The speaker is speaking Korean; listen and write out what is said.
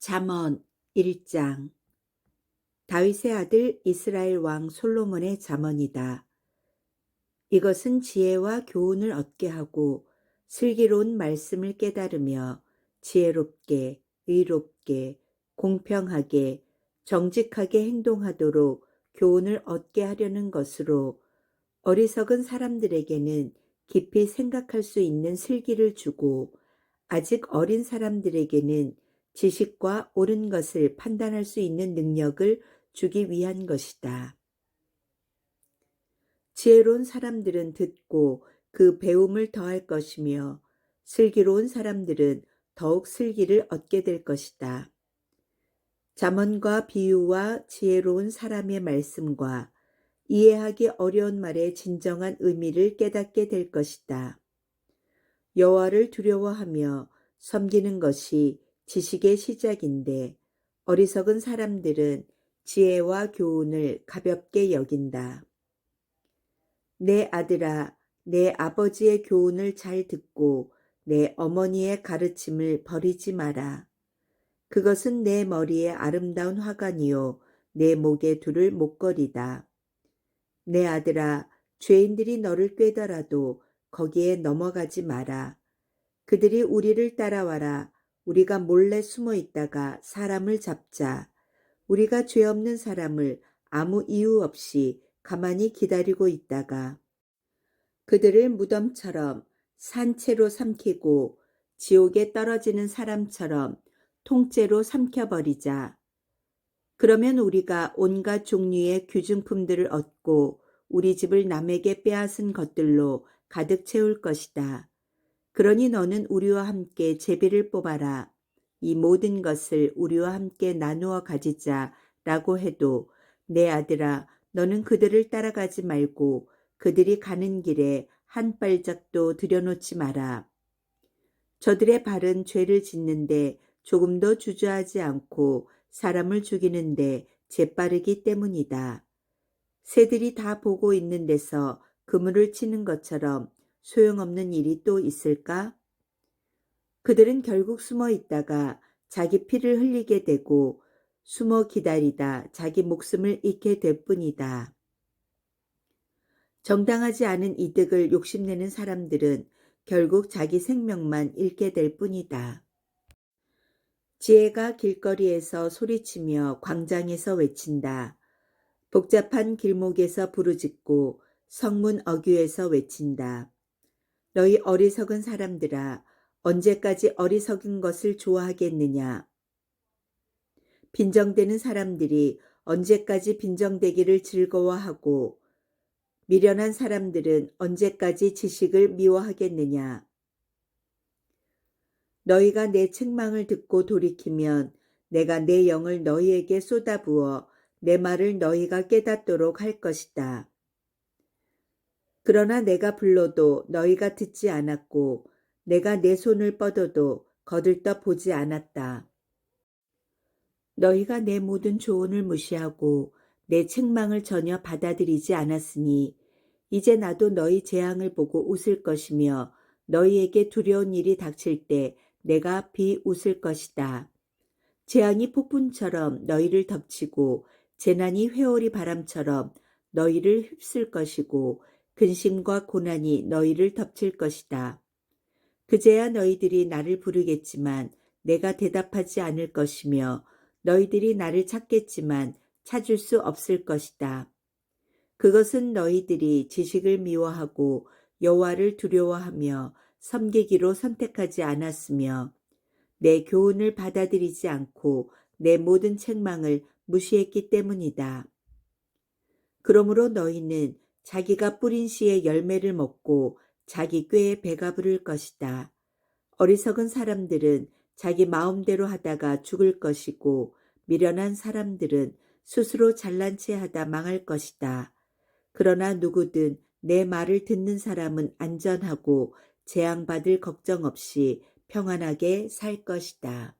잠언 1장 다윗의 아들 이스라엘 왕 솔로몬의 잠언이다. 이것은 지혜와 교훈을 얻게 하고 슬기로운 말씀을 깨달으며 지혜롭게, 의롭게, 공평하게, 정직하게 행동하도록 교훈을 얻게 하려는 것으로 어리석은 사람들에게는 깊이 생각할 수 있는 슬기를 주고 아직 어린 사람들에게는 지식과 옳은 것을 판단할 수 있는 능력을 주기 위한 것이다. 지혜로운 사람들은 듣고 그 배움을 더할 것이며 슬기로운 사람들은 더욱 슬기를 얻게 될 것이다. 잠언과 비유와 지혜로운 사람의 말씀과 이해하기 어려운 말의 진정한 의미를 깨닫게 될 것이다. 여호와를 두려워하며 섬기는 것이 지식의 시작인데 어리석은 사람들은 지혜와 교훈을 가볍게 여긴다. 내 아들아, 내 아버지의 교훈을 잘 듣고 내 어머니의 가르침을 버리지 마라. 그것은 내 머리에 아름다운 화관이요, 내 목에 두를 목걸이다. 내 아들아, 죄인들이 너를 꿰더라도 거기에 넘어가지 마라. 그들이 우리를 따라와라. 우리가 몰래 숨어 있다가 사람을 잡자. 우리가 죄 없는 사람을 아무 이유 없이 가만히 기다리고 있다가 그들을 무덤처럼 산채로 삼키고 지옥에 떨어지는 사람처럼 통째로 삼켜버리자. 그러면 우리가 온갖 종류의 귀중품들을 얻고 우리 집을 남에게 빼앗은 것들로 가득 채울 것이다. 그러니 너는 우리와 함께 제비를 뽑아라. 이 모든 것을 우리와 함께 나누어 가지자. 라고 해도 내 아들아, 너는 그들을 따라가지 말고 그들이 가는 길에 한 발짝도 들여놓지 마라. 저들의 발은 죄를 짓는데 조금도 주저하지 않고 사람을 죽이는데 재빠르기 때문이다. 새들이 다 보고 있는 데서 그물을 치는 것처럼 소용없는 일이 또 있을까? 그들은 결국 숨어 있다가 자기 피를 흘리게 되고 숨어 기다리다 자기 목숨을 잃게 될 뿐이다. 정당하지 않은 이득을 욕심내는 사람들은 결국 자기 생명만 잃게 될 뿐이다. 지혜가 길거리에서 소리치며 광장에서 외친다. 복잡한 길목에서 부르짖고 성문 어귀에서 외친다. 너희 어리석은 사람들아, 언제까지 어리석은 것을 좋아하겠느냐? 빈정대는 사람들이 언제까지 빈정대기를 즐거워하고 미련한 사람들은 언제까지 지식을 미워하겠느냐? 너희가 내 책망을 듣고 돌이키면 내가 내 영을 너희에게 쏟아부어 내 말을 너희가 깨닫도록 할 것이다. 그러나 내가 불러도 너희가 듣지 않았고 내가 내 손을 뻗어도 거들떠 보지 않았다. 너희가 내 모든 조언을 무시하고 내 책망을 전혀 받아들이지 않았으니 이제 나도 너희 재앙을 보고 웃을 것이며 너희에게 두려운 일이 닥칠 때 내가 비웃을 것이다. 재앙이 폭풍처럼 너희를 덮치고 재난이 회오리 바람처럼 너희를 휩쓸 것이고 근심과 고난이 너희를 덮칠 것이다. 그제야 너희들이 나를 부르겠지만 내가 대답하지 않을 것이며 너희들이 나를 찾겠지만 찾을 수 없을 것이다. 그것은 너희들이 지식을 미워하고 여호와를 두려워하며 섬기기로 선택하지 않았으며 내 교훈을 받아들이지 않고 내 모든 책망을 무시했기 때문이다. 그러므로 너희는 자기가 뿌린 씨의 열매를 먹고 자기 꾀에 배가 부를 것이다. 어리석은 사람들은 자기 마음대로 하다가 죽을 것이고 미련한 사람들은 스스로 잘난 체 하다 망할 것이다. 그러나 누구든 내 말을 듣는 사람은 안전하고 재앙받을 걱정 없이 평안하게 살 것이다.